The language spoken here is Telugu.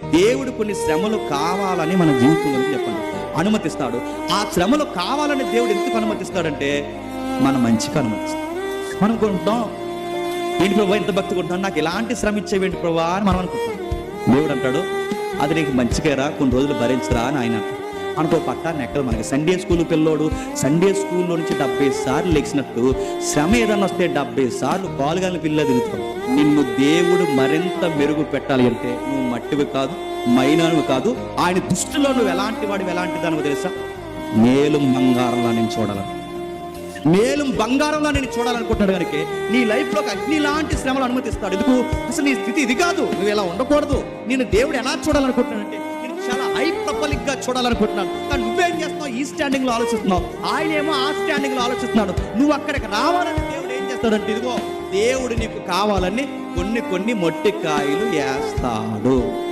దేవుడు కొన్ని శ్రమలు కావాలని మన జీవితంలో చెప్పండి. అనుమతిస్తాడు. ఆ శ్రమలు కావాలని దేవుడు ఎందుకు అనుమతిస్తాడంటే మన మంచిగా అనుమతిస్తాడు మనం కొంటాం ఏంటి ప్రభా ఇంత భక్తి కొంటున్నాను నాకు ఎలాంటి శ్రమ ఇచ్చేవేంటి ప్రభా అని మనం అనుకుంటాం. దేవుడు అంటాడు అది నీకు మంచిగా రా కొన్ని రోజులు భరించరా అని ఆయన అంటాడు. అనుకో పక్క నెక్కలు మనకి. సండే స్కూల్ పిల్లోడు సండే స్కూల్లో నుంచి డెబ్బై సార్లు లెక్సినట్టు శ్రమ ఏదన్నా వస్తే డెబ్బై సార్లు పాలుగాని పిల్ల తిరుగుతాం నిన్ను దేవుడు మరింత మెరుగు పెట్టాలి అంటే నువ్వు మట్టివి కాదు మైనానువి కాదు ఆయన దృష్టిలో నువ్వు ఎలాంటి వాడు ఎలాంటి దానివో తెలుసా? మేలు బంగారంలా నేను చూడాలను. మేలు బంగారంలా నేను చూడాలనుకుంటున్నాడు కనుక నీ లైఫ్లో అగ్ని లాంటి శ్రమలు అనుమతిస్తాడు. ఎందుకు? అసలు నీ స్థితి ఇది కాదు. నువ్వు ఇలా ఉండకూడదు. నేను దేవుడు ఎలా చూడాలనుకుంటున్నానంటే హై చూడాలనుకుంటున్నాను. కానీ నువ్వేం చేస్తున్నావు? ఈ స్టాండింగ్లో ఆలోచిస్తున్నావు. ఆయన ఏమో ఆ స్టాండింగ్లో ఆలోచిస్తున్నాడు. నువ్వు అక్కడికి రావాలని దేవుడు ఏం చేస్తాడంటే ఇదిగో దేవుడు నీకు కావాలని కొన్ని కొన్ని మొట్టికాయలు వేస్తాడు.